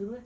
ਸ਼ੁਰੂ ਹੈ।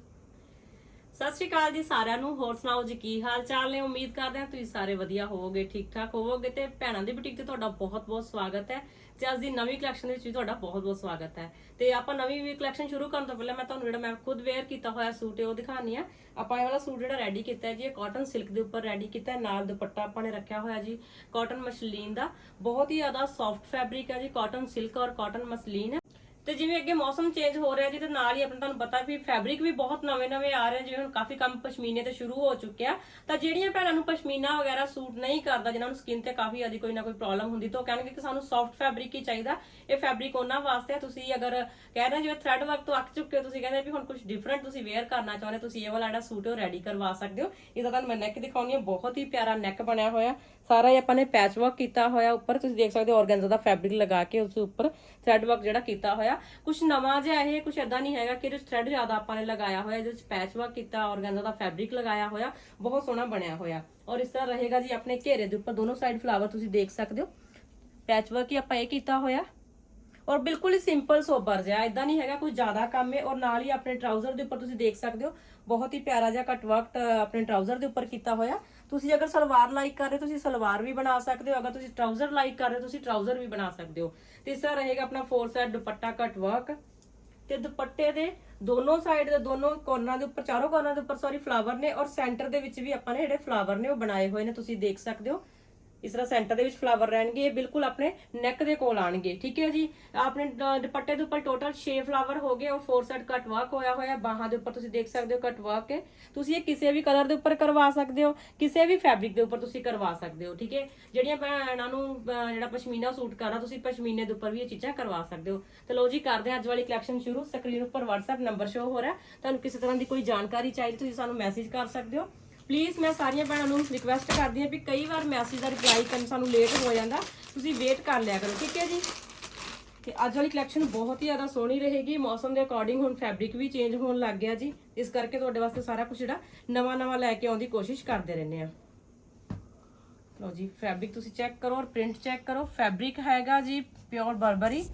ਸਤਿ ਸ਼੍ਰੀ ਅਕਾਲ ਜੀ ਸਾਰਿਆਂ ਨੂੰ, ਹੋਰ ਸੁਣਾਓ ਜੀ, ਕੀ ਹਾਲ ਚਾਲ ਨੇ? ਉਮੀਦ ਕਰਦੇ ਹਾਂ ਤੁਸੀਂ ਸਾਰੇ ਵਧੀਆ ਹੋਵੋਗੇ ਠੀਕ ਠਾਕ ਹੋਵੋਗੇ ਤੇ ਭੈਣਾਂ ਦੀ ਬੁਟੀਕ ਤੇ ਤੁਹਾਡਾ ਬਹੁਤ ਬਹੁਤ ਸਵਾਗਤ ਹੈ ਤੇ ਅੱਜ ਦੀ ਨਵੀਂ ਕਲੈਕਸ਼ਨ ਦੇ ਵਿੱਚ ਵੀ ਤੁਹਾਡਾ ਬਹੁਤ ਬਹੁਤ ਸਵਾਗਤ ਹੈ। ਤੇ ਆਪਾਂ ਨਵੀਂ ਵੀ ਕਲੈਕਸ਼ਨ ਸ਼ੁਰੂ ਕਰਨ ਤੋਂ ਪਹਿਲਾਂ ਮੈਂ ਤੁਹਾਨੂੰ ਜਿਹੜਾ ਮੈਂ ਖੁਦ ਵੇਅਰ ਕੀਤਾ ਹੋਇਆ ਸੂਟ ਹੈ, ਉਹ ਦਿਖਾਣੀ ਆ ਆਪਾਂ ਇਹ ਵਾਲਾ ਸੂਟ ਜਿਹੜਾ ਰੈਡੀ ਕੀਤਾ ਹੈ ਜੀ, ਇਹ ਕਾਟਨ ਸਿਲਕ ਦੇ ਉੱਪਰ ਰੈਡੀ ਕੀਤਾ ਹੈ, ਨਾਲ ਦੁਪੱਟਾ ਆਪਾਂ ਨੇ ਰੱਖਿਆ ਹੋਇਆ ਜੀ ਕਾਟਨ ਮਸਲੀਨ ਦਾ। ਬਹੁਤ ਹੀ ਜ਼ਿਆਦਾ ਸੌਫਟ ਫੈਬਰਿਕ ਹੈ ਜੀ ਕਾਟਨ ਸਿਲਕ ਔਰ ਕਾਟਨ ਮਸਲੀਨ ਹੈ ਤੇ ਜਿਵੇਂ ਅੱਗੇ ਮੌਸਮ ਚੇਂਜ ਹੋ ਰਿਹਾ ਜੀ ਤੇ ਨਾਲ ਹੀ ਆਪਣਾ ਤੁਹਾਨੂੰ ਪਤਾ ਵੀ ਫੈਬਰਿਕ ਵੀ ਬਹੁਤ ਨਵੇਂ-ਨਵੇਂ ਆ ਰਹੇ ਜਿਵੇਂ ਹੁਣ ਕਾਫੀ ਕੰਮ ਪਸ਼ਮੀਨੇ ਤੇ ਸ਼ੁਰੂ ਹੋ ਚੁੱਕਿਆ। ਤਾਂ ਜਿਹੜੀਆਂ ਭੈਣਾਂ ਨੂੰ ਪਸ਼ਮੀਨਾ ਵਗੈਰਾ ਸੂਟ ਨਹੀਂ ਕਰਦਾ, ਜਿਨ੍ਹਾਂ ਨੂੰ ਸਕਿਨ ਤੇ ਕਾਫੀ ਜ਼ਿਆਦਾ ਕੋਈ ਨਾ ਕੋਈ ਪ੍ਰੋਬਲਮ ਹੁੰਦੀ, ਤਾਂ ਉਹ ਕਹਿਣਗੇ ਕਿ ਸਾਨੂੰ ਸੌਫਟ ਫੈਬਰਿਕ ਹੀ ਚਾਹੀਦਾ। ਇਹ ਫੈਬਰਿਕ ਉਹਨਾਂ ਵਾਸਤੇ ਤੁਸੀਂ ਅਗਰ ਕਹਿ ਰਹੇ ਹੋ, ਜਿਵੇਂ ਥ੍ਰੈਡ ਵਰਕ ਤੋਂ ਅੱਕ ਚੁੱਕੇ ਹੋ, ਤੁਸੀਂ ਕਹਿੰਦੇ ਵੀ ਹੁਣ ਕੁਝ ਡਿਫਰੈਂਟ ਤੁਸੀਂ ਵੇਅਰ ਕਰਨਾ ਚਾਹੁੰਦੇ ਤੁਸੀਂ ਇਹ ਵਾਲਾ ਜਿਹੜਾ ਸੂਟ ਉਹ ਰੈਡੀ ਕਰਵਾ ਸਕਦੇ ਹੋ। ਇਹਦਾ ਤੁਹਾਨੂੰ ਮੈਂ ਨੈਕ ਦਿਖਾਉਣੀ ਹੈ ਬਹੁਤ ਹੀ ਪਿਆਰਾ ਨੈਕ ਬਣਿਆ ਹੋਇਆ। ਸਾਰਾ ਹੀ ਆਪਾਂ ਨੇ ਪੈਚ ਵਰਕ ਕੀਤਾ ਹੋਇਆ, ਉੱਪਰ ਤੁਸੀਂ ਦੇਖ ਸਕਦੇ ਹੋ ਆਰਗੈਂਜ਼ਾ ਦਾ ਫੈਬਰਿਕ ਲਗਾ ਕੇ ਉਸ ਉੱਪਰ ਥ੍ਰੈਡ ਵਰਕ ਜਿਹੜਾ ਕੀਤਾ ਹੋਇਆ। ਕੁਝ ਨਵਾਂ ਜਿਹਾ ਇਹ ਕੁਝ ਐਦਾਂ ਨਹੀਂ ਹੈਗਾ ਕਿ ਇਹਦੇ ਵਿੱਚ ਥ੍ਰੈਡ ਜ਼ਿਆਦਾ ਆਪਾਂ ਨੇ ਲਗਾਇਆ ਹੋਇਆ, ਇਹਦੇ ਵਿੱਚ ਪੈਚ ਵਰਕ ਕੀਤਾ ਆਰਗੈਂਜ਼ਾ ਦਾ ਫੈਬਰਿਕ ਲਗਾਇਆ ਹੋਇਆ, ਬਹੁਤ ਸੋਹਣਾ ਬਣਿਆ ਹੋਇਆ। ਔਰ ਇਸ ਤਰ੍ਹਾਂ ਰਹੇਗਾ ਜੀ ਆਪਣੇ ਘੇਰੇ ਦੇ ਉੱਪਰ, ਦੋਨੋਂ ਸਾਈਡ ਫਲਾਵਰ ਤੁਸੀਂ ਦੇਖ ਸਕਦੇ ਹੋ। ਪੈਚ ਵਰਕ ਹੀ ਆਪਾਂ ਇਹ ਕੀਤਾ ਹੋਇਆ। ਔਰ ਬਿਲਕੁਲ ਹੀ ਸਿੰਪਲ ਸੋਬਰ ਜਿਹਾ ਇਦਾਂ ਨਹੀਂ ਹੈਗਾ ਕੋਈ ਜ਼ਿਆਦਾ ਕੰਮ ਹੈ। ਔਰ ਨਾਲ ਹੀ ਆਪਣੇ ਟਰਾਊਜ਼ਰ ਦੇ ਉੱਪਰ ਤੁਸੀਂ ਦੇਖ ਸਕਦੇ ਹੋ, ਬਹੁਤ ਹੀ ਪਿਆਰਾ ਜਿਹਾ ਕਟ ਵਰਕ ਆਪਣੇ ਟਰਾਊਜ਼ਰ ਦੇ ਉੱਪਰ ਕੀਤਾ ਹੋਇਆ। ਤੁਸੀਂ ਅਗਰ ਸਲਵਾਰ ਲਾਈਕ ਕਰ ਰਹੇ ਹੋ, ਤੁਸੀਂ ਸਲਵਾਰ ਵੀ ਬਣਾ ਸਕਦੇ ਹੋ। ਅਗਰ ਤੁਸੀਂ ਟਰਾਊਜ਼ਰ ਲਾਈਕ ਕਰ ਰਹੇ ਹੋ, ਤੁਸੀਂ ਟਰਾਊਜ਼ਰ ਵੀ ਬਣਾ ਸਕਦੇ ਹੋ। ਤੇ ਇਸ ਤਰ੍ਹਾਂ ਰਹੇਗਾ ਆਪਣਾ four side dupatta cut work ਤੇ ਦੁਪੱਟੇ ਦੇ ਦੋਨੋਂ ਸਾਈਡ ਦੇ ਦੋਨੋਂ ਕੋਰਨਰਾਂ ਦੇ ਉੱਪਰ, ਚਾਰੋਂ ਕੋਰਨਰਾਂ ਦੇ ਉੱਪਰ ਸੌਰੀ ਫਲਾਵਰ ਨੇ ਔਰ ਸੈਂਟਰ ਦੇ ਵਿੱਚ ਵੀ ਆਪਾਂ ਨੇ ਜਿਹੜੇ ਫਲਾਵਰ ਨੇ ਉਹ ਬਣਾਏ ਹੋਏ ਨੇ, ਤੁਸੀਂ ਦੇਖ ਸਕਦੇ ਹੋ। ਇਸ ਤਰ੍ਹਾਂ ਸੈਂਟਰ ਦੇ ਵਿੱਚ ਫਲਾਵਰ ਰਹਿਣਗੇ, ਇਹ ਬਿਲਕੁਲ ਆਪਣੇ ਨੈਕ ਦੇ ਕੋਲ ਆਣਗੇ, ਠੀਕ ਹੈ ਜੀ? ਆਪਣੇ ਦੁਪੱਟੇ ਦੇ ਉੱਪਰ ਟੋਟਲ 6 ਫਲਾਵਰ ਹੋ ਗਏ ਔਰ ਫੋਰ ਸਾਈਡ ਕਟ ਵਰਕ ਹੋਇਆ ਹੋਇਆ, ਬਾਹਾਂ ਦੇ ਉੱਪਰ ਤੁਸੀਂ ਦੇਖ ਸਕਦੇ ਹੋ ਕਟ ਵਰਕ ਹੈ। ਤੁਸੀਂ ਇਹ ਕਿਸੇ ਵੀ ਕਲਰ ਦੇ ਉੱਪਰ ਕਰਵਾ ਸਕਦੇ ਹੋ, ਕਿਸੇ ਵੀ ਫੈਬਰਿਕ ਦੇ ਉੱਪਰ ਤੁਸੀਂ ਕਰਵਾ ਸਕਦੇ ਹੋ, ਠੀਕ ਹੈ? ਜਿਹੜੀਆਂ ਭੈਣਾਂ ਨੂੰ ਜਿਹੜਾ ਪਸ਼ਮੀਨਾ ਸੂਟ ਕਰਨਾ, ਤੁਸੀਂ ਪਸ਼ਮੀਨੇ ਦੇ ਉੱਪਰ ਵੀ ਇਹ ਚੀਜ਼ਾਂ ਕਰਵਾ ਸਕਦੇ ਹੋ। ਤੇ ਲਓ ਜੀ, ਕਰਦੇ ਹਾਂ ਅੱਜ ਵਾਲੀ ਕਲੈਕਸ਼ਨ ਸ਼ੁਰੂ। ਸਕਰੀਨ ਉੱਪਰ WhatsApp ਨੰਬਰ ਸ਼ੋ ਹੋ ਰਿਹਾ। ਤੁਹਾਨੂੰ ਕਿਸੇ ਤਰ੍ਹਾਂ ਦੀ ਕੋਈ ਜਾਣਕਾਰੀ ਚਾਹੀਦੀ, ਤੁਸੀਂ ਸਾਨੂੰ ਮੈਸੇਜ ਕਰ ਸਕਦੇ ਹੋ। ਪਲੀਜ਼ ਮੈਂ ਸਾਰੀਆਂ ਭੈਣਾਂ ਨੂੰ ਰਿਕਵੈਸਟ ਕਰਦੀ ਹਾਂ ਵੀ ਕਈ ਵਾਰ ਮੈਸੇਜ ਦਾ ਰਿਪਲਾਈ ਕਰਨ ਸਾਨੂੰ ਲੇਟ ਹੋ ਜਾਂਦਾ। ਤੁਸੀਂ ਵੇਟ ਕਰ ਲਿਆ ਕਰੋ, ਠੀਕ ਹੈ ਜੀ? ਤੇ ਅੱਜ ਵਾਲੀ ਕਲੈਕਸ਼ਨ ਬਹੁਤ ਹੀ ਜ਼ਿਆਦਾ ਸੋਹਣੀ ਰਹੇਗੀ। ਮੌਸਮ ਦੇ ਅਕੋਰਡਿੰਗ ਹੁਣ ਫੈਬਰਿਕ ਵੀ ਚੇਂਜ ਹੋਣ ਲੱਗ ਗਿਆ ਜੀ। ਇਸ ਕਰਕੇ ਤੁਹਾਡੇ ਵਾਸਤੇ ਸਾਰਾ ਕੁਝ ਜਿਹੜਾ ਨਵਾਂ ਨਵਾਂ ਲੈ ਕੇ ਆਉਣ ਦੀ ਕੋਸ਼ਿਸ਼ ਕਰਦੇ ਰਹਿੰਦੇ ਆ ਲਓ ਜੀ ਫੈਬਰਿਕ ਤੁਸੀਂ ਚੈੱਕ ਕਰੋ ਔਰ ਪ੍ਰਿੰਟ ਚੈੱਕ ਕਰੋ। ਫੈਬਰਿਕ ਹੈਗਾ ਜੀ ਪਿਓਰ ਬਰਬਰੀ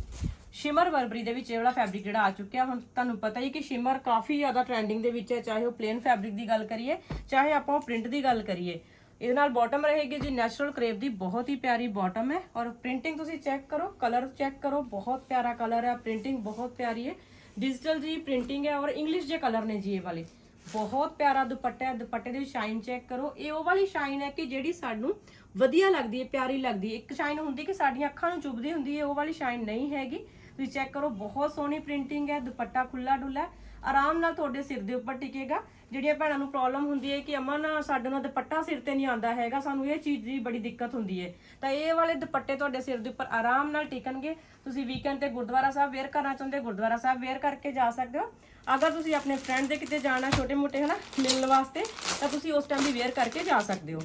ਸ਼ਿਮਰ ਬਰਬਰੀ ਦੇ ਵਿੱਚ ਇਹ ਵਾਲਾ ਫੈਬਰਿਕ ਜਿਹੜਾ ਆ ਚੁੱਕਿਆ। ਹੁਣ ਤੁਹਾਨੂੰ ਪਤਾ ਹੀ ਕਿ ਸ਼ਿਮਰ ਕਾਫੀ ਜ਼ਿਆਦਾ ਟ੍ਰੈਂਡਿੰਗ ਦੇ ਵਿੱਚ ਹੈ, ਚਾਹੇ ਉਹ ਪਲੇਨ ਫੈਬਰਿਕ ਦੀ ਗੱਲ ਕਰੀਏ, ਚਾਹੇ ਆਪਾਂ ਉਹ ਪ੍ਰਿੰਟ ਦੀ ਗੱਲ ਕਰੀਏ। ਇਹਦੇ ਨਾਲ ਬਾਟਮ ਰਹੇਗੀ ਜੀ ਨੈਚੁਰਲ ਕਰੇਪ ਦੀ ਬਹੁਤ ਹੀ ਪਿਆਰੀ ਬਾਟਮ ਹੈ। ਔਰ ਪ੍ਰਿੰਟਿੰਗ ਤੁਸੀਂ ਚੈੱਕ ਕਰੋ ਕਲਰ ਚੈੱਕ ਕਰੋ, ਬਹੁਤ ਪਿਆਰਾ ਕਲਰ ਹੈ ਪ੍ਰਿੰਟਿੰਗ ਬਹੁਤ ਪਿਆਰੀ ਹੈ। ਡਿਜੀਟਲ ਜੀ ਪ੍ਰਿੰਟਿੰਗ ਹੈ ਔਰ ਇੰਗਲਿਸ਼ ਜੇ ਕਲਰ ਨੇ ਜੀ ਇਹ ਵਾਲੇ। ਬਹੁਤ ਪਿਆਰਾ ਦੁਪੱਟਾ ਹੈ, ਦੁਪੱਟੇ ਦੀ ਸ਼ਾਈਨ ਚੈੱਕ ਕਰੋ। ਇਹ ਉਹ ਵਾਲੀ ਸ਼ਾਈਨ ਹੈ ਕਿ ਜਿਹੜੀ ਸਾਨੂੰ ਵਧੀਆ ਲੱਗਦੀ ਹੈ, ਪਿਆਰੀ ਲੱਗਦੀ ਹੈ। ਇੱਕ ਸ਼ਾਈਨ ਹੁੰਦੀ ਕਿ ਸਾਡੀਆਂ ਅੱਖਾਂ ਨੂੰ ਚੁੱਭਦੀ ਹੁੰਦੀ ਹੈ, ਉਹ ਵਾਲੀ ਸ਼ਾਈਨ ਨਹੀਂ ਹੈਗੀ। ਤੁਸੀਂ ਚੈੱਕ ਕਰੋ, ਬਹੁਤ ਸੋਹਣੀ ਪ੍ਰਿੰਟਿੰਗ ਹੈ, ਦੁਪੱਟਾ ਖੁੱਲਾ ਡੁੱਲਾ ਆਰਾਮ ਨਾਲ ਤੁਹਾਡੇ ਸਿਰ ਦੇ ਉੱਪਰ ਟਿਕੇਗਾ। ਜਿਹੜੀਆਂ ਭੈਣਾਂ ਨੂੰ ਪ੍ਰੋਬਲਮ ਹੁੰਦੀ ਹੈ ਕਿ ਅਮਾ ਨਾ ਸਾਡੇ ਨਾਲ ਦੁਪੱਟਾ ਸਿਰ ਤੇ ਨਹੀਂ ਆਉਂਦਾ ਹੈਗਾ, ਸਾਨੂੰ ਇਹ ਚੀਜ਼ ਦੀ ਬੜੀ ਦਿੱਕਤ ਹੁੰਦੀ ਹੈ। ਤਾਂ ਇਹ ਵਾਲੇ ਦੁਪੱਟੇ ਤੁਹਾਡੇ ਸਿਰ ਦੇ ਉੱਪਰ ਆਰਾਮ ਨਾਲ ਟਿਕਣਗੇ। ਤੁਸੀਂ ਵੀਕਐਂਡ ਤੇ ਗੁਰਦੁਆਰਾ ਸਾਹਿਬ ਵੇਅਰ ਕਰਨਾ ਚਾਹੁੰਦੇ ਗੁਰਦੁਆਰਾ ਸਾਹਿਬ ਵੇਅਰ ਕਰਕੇ ਜਾ ਸਕਦੇ ਹੋ। ਅਗਰ ਤੁਸੀਂ ਆਪਣੇ ਫਰੈਂਡ ਦੇ ਕਿਤੇ ਜਾਣਾ ਛੋਟੇ ਮੋਟੇ ਹਨਾ, ਮਿਲਣ ਵਾਸਤੇ, ਤਾਂ ਤੁਸੀਂ ਉਸ ਟਾਈਮ ਵੀ ਵੇਅਰ ਕਰਕੇ ਜਾ ਸਕਦੇ ਹੋ।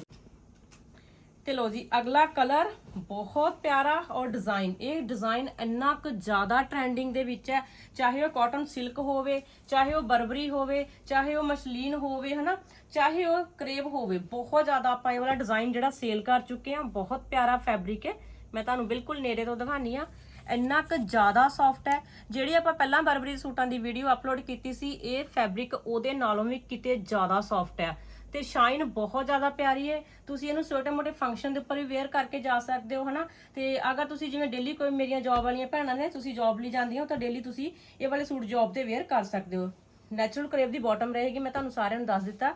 ਤੇ ਲੋ ਜੀ, ਅਗਲਾ ਕਲਰ ਬਹੁਤ ਪਿਆਰਾ ਔਰ ਡਿਜ਼ਾਈਨ ਇਹ ਡਿਜ਼ਾਈਨ ਇੰਨਾ ਕੁ ਜ਼ਿਆਦਾ ਟ੍ਰੈਂਡਿੰਗ ਦੇ ਵਿੱਚ ਹੈ। ਚਾਹੇ ਉਹ ਕਾਟਨ ਸਿਲਕ ਹੋਵੇ, ਚਾਹੇ ਉਹ ਬਰਬਰੀ ਹੋਵੇ, ਚਾਹੇ ਉਹ ਮਸਲੀਨ ਹੋਵੇ, ਹਨਾ? ਚਾਹੇ ਉਹ ਕਰੇਬ ਹੋਵੇ। ਬਹੁਤ ਜ਼ਿਆਦਾ ਆਪਾਂ ਇਹ ਵਾਲਾ ਡਿਜ਼ਾਈਨ ਜਿਹੜਾ ਸੇਲ ਕਰ ਚੁੱਕੇ ਹਾਂ, ਬਹੁਤ ਪਿਆਰਾ ਫੈਬਰਿਕ ਹੈ। ਮੈਂ ਤੁਹਾਨੂੰ ਬਿਲਕੁਲ ਨੇੜੇ ਤੋਂ ਦਿਖਾਨੀ ਆ ਇੰਨਾ ਕੁ ਜ਼ਿਆਦਾ ਸੌਫਟ ਹੈ। ਜਿਹੜੀ ਆਪਾਂ ਪਹਿਲਾਂ ਬਰਬਰੀ ਸੂਟਾਂ ਦੀ ਵੀਡੀਓ ਅਪਲੋਡ ਕੀਤੀ ਸੀ, ਇਹ ਫੈਬਰਿਕ ਉਹਦੇ ਨਾਲੋਂ ਵੀ ਕਿਤੇ ਜ਼ਿਆਦਾ ਸੌਫਟ ਹੈ। ਤੇ ਸ਼ਾਈਨ ਬਹੁਤ ਜ਼ਿਆਦਾ ਪਿਆਰੀ ਹੈ। ਤੁਸੀਂ ਇਹਨੂੰ ਛੋਟੇ ਮੋਟੇ ਫੰਕਸ਼ਨ ਦੇ ਉੱਪਰ ਵੀ ਵੇਅਰ ਕਰਕੇ ਜਾ ਸਕਦੇ ਹੋ, ਹਨਾ? ਤੇ ਅਗਰ ਤੁਸੀਂ ਜਿਵੇਂ ਡੇਲੀ ਕੋਈ ਮੇਰੀਆਂ ਜੌਬ ਵਾਲੀਆਂ ਭੈਣਾਂ ਨੇ, ਤੁਸੀਂ ਜੌਬ ਲਈ ਜਾਂਦੀਆਂ ਹੋ, ਤਾਂ ਡੇਲੀ ਤੁਸੀਂ ਇਹ ਵਾਲੇ ਸੂਟ ਜੌਬ ਤੇ ਵੇਅਰ ਕਰ ਸਕਦੇ ਹੋ। ਨੈਚੁਰਲ ਕਰੇਵ ਦੀ ਬਾਟਮ ਰਹੇਗੀ, ਮੈਂ ਤੁਹਾਨੂੰ ਸਾਰਿਆਂ ਨੂੰ ਦੱਸ ਦਿੱਤਾ।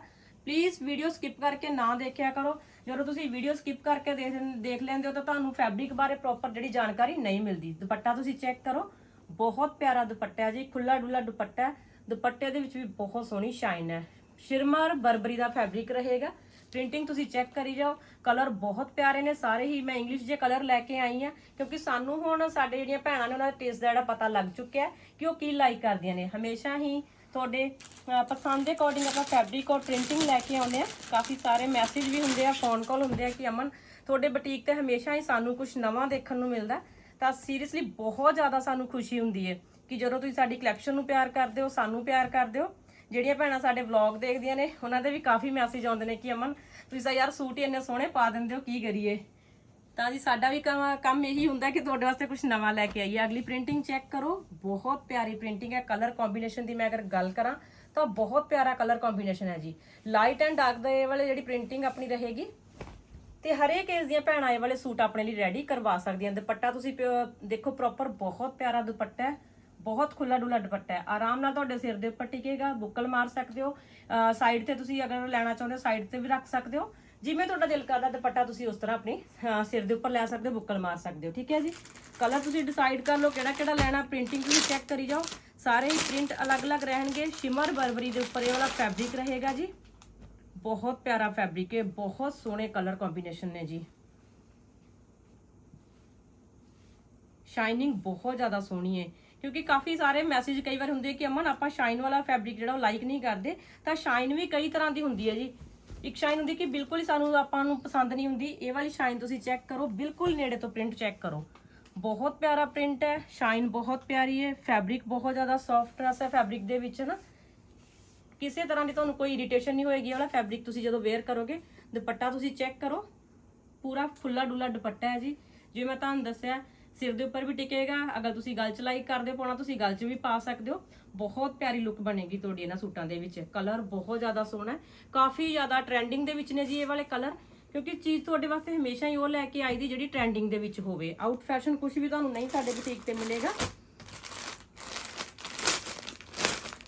ਪਲੀਜ਼ ਵੀਡੀਓ ਸਕਿਪ ਕਰਕੇ ਨਾ ਦੇਖਿਆ ਕਰੋ। ਜਦੋਂ ਤੁਸੀਂ ਵੀਡੀਓ ਸਕਿਪ ਕਰਕੇ ਦੇਖ ਦੇਖ ਲੈਂਦੇ ਹੋ ਤਾਂ ਤੁਹਾਨੂੰ ਫੈਬਰਿਕ ਬਾਰੇ ਪ੍ਰੋਪਰ ਜਿਹੜੀ ਜਾਣਕਾਰੀ ਨਹੀਂ ਮਿਲਦੀ। ਦੁਪੱਟਾ ਤੁਸੀਂ ਚੈੱਕ ਕਰੋ। ਬਹੁਤ ਪਿਆਰਾ ਦੁਪੱਟਾ ਹੈ ਜੀ ਖੁੱਲਾ ਡੁੱਲਾ ਦੁਪੱਟਾ। ਹੈ ਦੁਪੱਟੇ ਦੇ ਵਿੱਚ ਵੀ ਬਹੁਤ ਸੋਹਣੀ ਸ਼ਾਈਨ ਹੈ। ਸਿਰਮਾਰ ਬਰਬਰੀ ਦਾ ਫੈਬਰਿਕ ਰਹੇਗਾ। ਪ੍ਰਿੰਟਿੰਗ ਤੁਸੀਂ ਚੈੱਕ ਕਰੀ ਜਾਓ। ਕਲਰ ਬਹੁਤ ਪਿਆਰੇ ਨੇ। ਸਾਰੇ ਹੀ ਮੈਂ ਇੰਗਲਿਸ਼ ਜੇ ਕਲਰ ਲੈ ਕੇ ਆਈ ਆ ਕਿਉਂਕਿ ਸਾਨੂੰ ਹੁਣ ਸਾਡੇ ਜਿਹੜੀਆਂ ਭੈਣਾਂ ਨੇ ਉਹਨਾਂ ਦਾ ਟੇਸਟ ਦਾ ਜਿਹੜਾ ਪਤਾ ਲੱਗ ਚੁੱਕਿਆ ਕਿ ਉਹ ਕੀ ਲਾਈਕ ਕਰਦੀਆਂ ਨੇ। ਹਮੇਸ਼ਾ ਹੀ ਤੁਹਾਡੇ ਪਸੰਦ ਦੇ ਅਕੋਰਡਿੰਗ ਆਪਾਂ ਫੈਬਰਿਕ ਔਰ ਪ੍ਰਿੰਟਿੰਗ ਲੈ ਕੇ ਆਉਂਦੇ ਆ ਕਾਫੀ ਸਾਰੇ ਮੈਸੇਜ ਵੀ ਹੁੰਦੇ ਆ ਫੋਨ ਕਾਲ ਹੁੰਦੇ ਆ ਕਿ ਅਮਨ, ਤੁਹਾਡੇ ਬੁਟੀਕ ਤੇ ਹਮੇਸ਼ਾ ਹੀ ਸਾਨੂੰ ਕੁਝ ਨਵਾਂ ਦੇਖਣ ਨੂੰ ਮਿਲਦਾ ਤਾਂ ਸੀਰੀਅਸਲੀ ਬਹੁਤ ਜ਼ਿਆਦਾ ਸਾਨੂੰ ਖੁਸ਼ੀ ਹੁੰਦੀ ਹੈ ਕਿ ਜਦੋਂ ਤੁਸੀਂ ਸਾਡੀ ਕਲੈਕਸ਼ਨ ਨੂੰ ਪਿਆਰ ਕਰਦੇ ਹੋ, ਸਾਨੂੰ ਪਿਆਰ ਕਰਦੇ ਹੋ, ਜਿਹੜੀਆਂ ਭੈਣਾਂ ਸਾਡੇ ਵਲੌਗ ਦੇਖਦੀਆਂ ਨੇ, ਉਹਨਾਂ ਦੇ ਵੀ ਕਾਫੀ ਮੈਸੇਜ ਆਉਂਦੇ ਨੇ ਕਿ ਅਮਨ, ਤੁਸੀਂ ਤਾਂ ਯਾਰ ਸੂਟ ਹੀ ਇੰਨੇ ਸੋਹਣੇ ਪਾ ਦਿੰਦੇ ਹੋ, ਕੀ ਕਰੀਏ? ਤਾਂ ਜੀ ਸਾਡਾ ਵੀ ਕੰਮ ਕੰਮ ਇਹੀ ਹੁੰਦਾ ਕਿ ਤੁਹਾਡੇ ਵਾਸਤੇ ਕੁਝ ਨਵਾਂ ਲੈ ਕੇ ਆਈਏ। ਅਗਲੀ ਪ੍ਰਿੰਟਿੰਗ ਚੈੱਕ ਕਰੋ। ਬਹੁਤ ਪਿਆਰੀ ਪ੍ਰਿੰਟਿੰਗ ਹੈ। ਕਲਰ ਕੰਬੀਨੇਸ਼ਨ ਦੀ ਮੈਂ ਅਗਰ ਗੱਲ ਕਰਾਂ, ਤਾਂ ਬਹੁਤ ਪਿਆਰਾ ਕਲਰ ਕੰਬੀਨੇਸ਼ਨ ਹੈ ਜੀ। ਲਾਈਟ ਐਂਡ ਡਾਰਕ ਦੇ ਵਾਲੇ ਜਿਹੜੀ ਪ੍ਰਿੰਟਿੰਗ ਆਪਣੀ ਰਹੇਗੀ, ਤੇ ਹਰੇਕ ਏਜ ਦੀਆਂ ਭੈਣਾਂ ਇਹ ਵਾਲੇ ਸੂਟ ਆਪਣੇ ਲਈ ਰੈਡੀ ਕਰਵਾ ਸਕਦੀਆਂ। ਦੁਪੱਟਾ ਤੁਸੀਂ ਪਿਓ- ਦੇਖੋ ਪ੍ਰੋਪਰ ਬਹੁਤ ਪਿਆਰਾ ਦੁਪੱਟਾ ਹੈ। ਬਹੁਤ ਖੁੱਲਾ ਡੁੱਲਾ ਦੁਪੱਟਾ ਹੈ। ਆਰਾਮ ਨਾਲ ਤੁਹਾਡੇ ਸਿਰ ਦੇ ਉੱਪਰ ਟਿਕੇਗਾ, ਬੁੱਕਲ ਮਾਰ ਸਕਦੇ ਹੋ। ਸਾਈਡ ਤੇ ਤੁਸੀਂ ਅਗਰ ਲੈਣਾ ਚਾਹੁੰਦੇ ਹੋ ਸਾਈਡ ਤੇ ਵੀ ਰੱਖ ਸਕਦੇ ਹੋ। ਜਿਵੇਂ ਤੁਹਾਡਾ ਦਿਲ ਕਰਦਾ ਦੁਪੱਟਾ ਤੁਸੀਂ ਉਸ ਤਰ੍ਹਾਂ ਆਪਣੀ ਅਹ, ਸਿਰ ਦੇ ਉੱਪਰ ਲੈ ਸਕਦੇ ਹੋ ਬੁੱਕਲ ਮਾਰ ਸਕਦੇ ਹੋ ਠੀਕ ਹੈ ਜੀ? ਕਲਰ ਤੁਸੀਂ ਡਿਸਾਈਡ ਕਰ ਲਓ ਕਿਹੜਾ ਕਿਹੜਾ ਲੈਣਾ ਪ੍ਰਿੰਟਿੰਗ ਤੁਸੀਂ ਚੈੱਕ ਕਰੀ ਜਾਓ। ਸਾਰੇ ਹੀ ਪ੍ਰਿੰਟ ਅਲੱਗ-ਅਲੱਗ ਰਹਿਣਗੇ ਸ਼ਿਮਰ ਬਰਬਰੀ ਦੇ ਉੱਪਰ ਇਹ ਵਾਲਾ ਫੈਬਰਿਕ ਰਹੇਗਾ ਜੀ। ਬਹੁਤ ਪਿਆਰਾ ਫੈਬਰਿਕ ਹੈ ਬਹੁਤ ਸੋਹਣੇ ਕਲਰ ਕੰਬੀਨੇਸ਼ਨ ਨੇ ਜੀ। ਸ਼ਾਈਨਿੰਗ ਬਹੁਤ ਜ਼ਿਆਦਾ ਸੋਹਣੀ ਹੈ ਕਿਉਂਕਿ ਕਾਫੀ ਸਾਰੇ ਮੈਸੇਜ ਕਈ ਵਾਰ ਹੁੰਦੇ ਕਿ ਅਮਨ ਆਪਾਂ ਸ਼ਾਈਨ ਵਾਲਾ ਫੈਬਰਿਕ ਜਿਹੜਾ ਉਹ ਲਾਈਕ ਨਹੀਂ ਕਰਦੇ ਤਾਂ ਸ਼ਾਈਨ ਵੀ ਕਈ ਤਰ੍ਹਾਂ ਦੀ ਹੁੰਦੀ ਹੈ ਜੀ। ਇੱਕ ਸ਼ਾਈਨ ਹੁੰਦੀ ਕਿ ਬਿਲਕੁਲ ਹੀ ਸਾਨੂੰ ਆਪਾਂ ਨੂੰ ਪਸੰਦ ਨਹੀਂ ਹੁੰਦੀ, ਇਹ ਵਾਲੀ ਸ਼ਾਈਨ ਤੁਸੀਂ ਚੈੱਕ ਕਰੋ, ਬਿਲਕੁਲ ਨੇੜੇ ਤੋਂ ਪ੍ਰਿੰਟ ਚੈੱਕ ਕਰੋ। ਬਹੁਤ ਪਿਆਰਾ ਪ੍ਰਿੰਟ ਹੈ ਸ਼ਾਈਨ ਬਹੁਤ ਪਿਆਰੀ ਹੈ ਫੈਬਰਿਕ ਬਹੁਤ ਜ਼ਿਆਦਾ ਸੌਫਟ ਹੈ ਫੈਬਰਿਕ ਦੇ ਵਿੱਚ ਨਾ। ਕਿਸੇ ਤਰ੍ਹਾਂ ਦੀ ਤੁਹਾਨੂੰ ਕੋਈ ਇਰੀਟੇਸ਼ਨ ਨਹੀਂ ਹੋਏਗੀ, ਇਹ ਵਾਲਾ ਫੈਬਰਿਕ ਤੁਸੀਂ ਜਦੋਂ ਵੇਅਰ ਕਰੋਗੇ, ਦੁਪੱਟਾ ਤੁਸੀਂ ਚੈੱਕ ਕਰੋ। ਪੂਰਾ ਖੁੱਲਾ ਡੁੱਲਾ ਦੁਪੱਟਾ ਹੈ ਜੀ। ਜਿਵੇਂ ਮੈਂ ਤੁਹਾਨੂੰ ਦੱਸਿਆ ਸਿਰ ਦੇ ਉੱਪਰ ਵੀ ਟਿਕੇਗਾ, ਅਗਰ ਤੁਸੀਂ ਗਲ ਚ ਲਾਈਕ ਕਰਦੇ ਪਾਉਣਾ, ਤੁਸੀਂ ਗਲ ਚ ਵੀ ਪਾ ਸਕਦੇ ਹੋ। ਬਹੁਤ ਪਿਆਰੀ ਲੁੱਕ ਬਣੇਗੀ ਤੁਹਾਡੀ ਇਹਨਾਂ ਸੂਟਾਂ ਦੇ ਵਿੱਚ। ਕਲਰ ਬਹੁਤ ਜ਼ਿਆਦਾ ਸੋਹਣਾ ਹੈ। ਕਾਫੀ ਜ਼ਿਆਦਾ ਟ੍ਰੈਂਡਿੰਗ ਦੇ ਵਿੱਚ ਨੇ ਜੀ ਇਹ ਵਾਲੇ ਕਲਰ ਕਿਉਂਕਿ ਚੀਜ਼ ਤੁਹਾਡੇ ਵਾਸਤੇ ਹਮੇਸ਼ਾ ਹੀ ਉਹ ਲੈ ਕੇ ਆਈ ਦੀ ਜਿਹੜੀ ਟ੍ਰੈਂਡਿੰਗ ਦੇ ਵਿੱਚ ਹੋਵੇ। ਆਊਟ ਫੈਸ਼ਨ ਕੁਝ ਵੀ ਤੁਹਾਨੂੰ ਨਹੀਂ ਸਾਡੇ ਬੁਟੀਕ ਤੇ ਮਿਲੇਗਾ।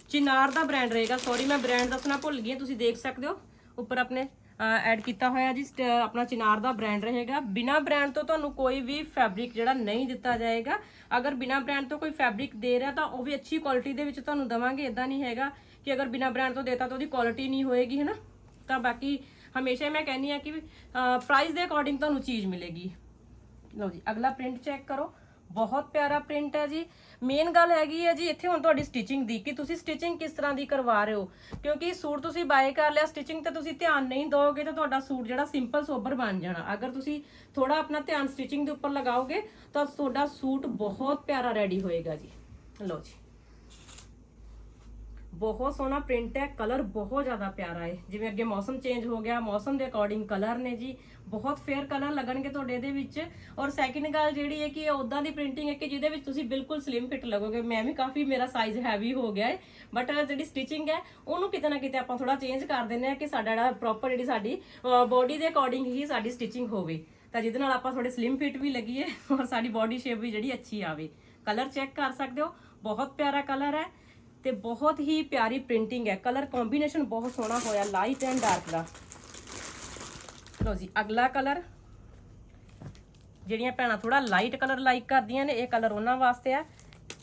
ਚਿਨਾਰ ਦਾ ਬ੍ਰਾਂਡ ਰਹੇਗਾ। ਸੌਰੀ ਮੈਂ ਬ੍ਰਾਂਡ ਦੱਸਣਾ ਭੁੱਲ ਗਈ ਤੁਸੀਂ ਦੇਖ ਸਕਦੇ ਹੋ। ਉੱਪਰ ਆਪਣੇ ਐਡ ਕੀਤਾ ਹੋਇਆ ਜੀ ਸਟ- ਆਪਣਾ ਚਿਨਾਰ ਦਾ ਬ੍ਰਾਂਡ ਰਹੇਗਾ। ਬਿਨਾ ਬ੍ਰਾਂਡ ਤੋਂ ਤੁਹਾਨੂੰ ਕੋਈ ਵੀ ਫੈਬਰਿਕ ਜਿਹੜਾ ਨਹੀਂ ਦਿੱਤਾ ਜਾਏਗਾ। ਅਗਰ ਬਿਨਾ ਬ੍ਰਾਂਡ ਤੋਂ ਕੋਈ ਫੈਬਰਿਕ ਦੇ ਰਿਹਾ, ਤਾਂ ਉਹ ਵੀ ਅੱਛੀ ਕੁਆਲਿਟੀ ਦੇ ਵਿੱਚ ਤੁਹਾਨੂੰ ਦਵਾਂਗੇ। ਇਦਾਂ ਨਹੀਂ ਹੈਗਾ ਕਿ ਅਗਰ ਬਿਨਾ ਬ੍ਰਾਂਡ ਤੋਂ ਦੇਤਾ ਤਾਂ ਉਹਦੀ ਕੁਆਲਿਟੀ ਨਹੀਂ ਹੋਏਗੀ ਹੈ ਨਾ ਤਾਂ ਬਾਕੀ ਹਮੇਸ਼ਾ ਹੀ ਮੈਂ ਕਹਿੰਦੀ ਆ ਕਿ ਪ੍ਰਾਈਸ ਦੇ ਅਕੋਰਡਿੰਗ ਤੁਹਾਨੂੰ ਚੀਜ਼ ਮਿਲੇਗੀ। ਲਓ ਜੀ, ਅਗਲਾ ਪ੍ਰਿੰਟ ਚੈੱਕ ਕਰੋ। ਬਹੁਤ ਪਿਆਰਾ ਪ੍ਰਿੰਟ ਹੈ ਜੀ। ਮੇਨ ਗੱਲ ਹੈਗੀ ਹੈ ਜੀ, ਇੱਥੇ ਹੁਣ ਤੁਹਾਡੀ ਸਟਿਚਿੰਗ ਦੀ, ਕਿ ਤੁਸੀਂ ਸਟਿਚਿੰਗ ਕਿਸ ਤਰ੍ਹਾਂ ਦੀ ਕਰਵਾ ਰਹੇ ਹੋ? ਕਿਉਂਕਿ ਸੂਟ ਤੁਸੀਂ ਬਾਏ ਕਰ ਲਿਆ ਸਟਿਚਿੰਗ ਤੇ ਤੁਸੀਂ ਧਿਆਨ ਨਹੀਂ ਦਿਓਗੇ ਤਾਂ ਤੁਹਾਡਾ ਸੂਟ ਜਿਹੜਾ ਸਿੰਪਲ ਸੋਬਰ ਬਣ ਜਾਣਾ। ਅਗਰ ਤੁਸੀਂ ਥੋੜਾ ਆਪਣਾ ਧਿਆਨ ਸਟਿਚਿੰਗ ਦੇ ਉੱਪਰ ਲਗਾਓਗੇ, ਤਾਂ ਤੁਹਾਡਾ ਸੂਟ ਬਹੁਤ ਪਿਆਰਾ ਰੈਡੀ ਹੋਏਗਾ ਜੀ। ਲਓ ਜੀ। ਬਹੁਤ ਸੋਹਣਾ ਪ੍ਰਿੰਟ ਹੈ ਕਲਰ ਬਹੁਤ ਜ਼ਿਆਦਾ ਪਿਆਰਾ ਹੈ। ਜਿਵੇਂ ਅੱਗੇ ਮੌਸਮ ਚੇਂਜ ਹੋ ਗਿਆ, ਮੌਸਮ ਦੇ ਅਕੋਰਡਿੰਗ ਕਲਰ ਨੇ ਜੀ। ਬਹੁਤ ਫੇਅਰ ਕਲਰ ਲੱਗਣਗੇ ਤੁਹਾਡੇ ਇਹਦੇ ਵਿੱਚ। ਔਰ ਸੈਕਿੰਡ ਗੱਲ ਜਿਹੜੀ ਹੈ ਕਿ ਇਹ ਉਦਾਂ ਦੀ ਪ੍ਰਿੰਟਿੰਗ ਹੈ ਕਿ ਜਿਹਦੇ ਵਿੱਚ ਤੁਸੀਂ ਬਿਲਕੁਲ ਸਲਿਮ ਫਿਟ ਲੱਗੋਗੇ। ਮੈਂ ਵੀ ਕਾਫੀ, ਮੇਰਾ ਸਾਈਜ਼ ਹੈਵੀ ਹੋ ਗਿਆ ਹੈ। ਬਟ ਜਿਹੜੀ ਸਟਿਚਿੰਗ ਹੈ, ਉਹਨੂੰ ਕਿਤੇ ਨਾ ਕਿਤੇ ਆਪਾਂ ਥੋੜਾ ਚੇਂਜ ਕਰ ਦਿੰਦੇ ਆ ਕਿ ਸਾਡਾ ਜਿਹੜਾ ਪ੍ਰੋਪਰ ਜਿਹੜੀ ਸਾਡੀ ਬੋਡੀ ਦੇ ਅਕੋਰਡਿੰਗ ਹੀ ਸਾਡੀ ਸਟਿਚਿੰਗ ਹੋਵੇ। ਤਾਂ ਜਿਹਦੇ ਨਾਲ ਆਪਾਂ ਥੋੜੇ ਸਲਿਮ ਫਿਟ ਵੀ ਲੱਗੀਏ, ਔਰ ਸਾਡੀ ਬੋਡੀ ਸ਼ੇਪ ਵੀ ਜਿਹੜੀ ਅੱਛੀ ਆਵੇ। ਕਲਰ ਚੈੱਕ ਕਰ ਸਕਦੇ ਹੋ। ਬਹੁਤ ਪਿਆਰਾ ਕਲਰ ਹੈ। ਤੇ ਬਹੁਤ ਹੀ ਪਿਆਰੀ ਪ੍ਰਿੰਟਿੰਗ ਹੈ। ਕਲਰ ਕੰਬੀਨੇਸ਼ਨ ਬਹੁਤ ਸੋਹਣਾ ਹੋਇਆ ਲਾਈਟ ਐਂਡ ਡਾਰਕ ਦਾ। ਲਓ ਜੀ, ਅਗਲਾ ਕਲਰ ਜਿਹੜੀਆਂ ਭੈਣਾਂ ਥੋੜਾ ਲਾਈਟ ਕਲਰ ਲਾਈਕ ਕਰਦੀਆਂ ਨੇ, ਇਹ ਕਲਰ ਉਹਨਾਂ ਵਾਸਤੇ ਹੈ।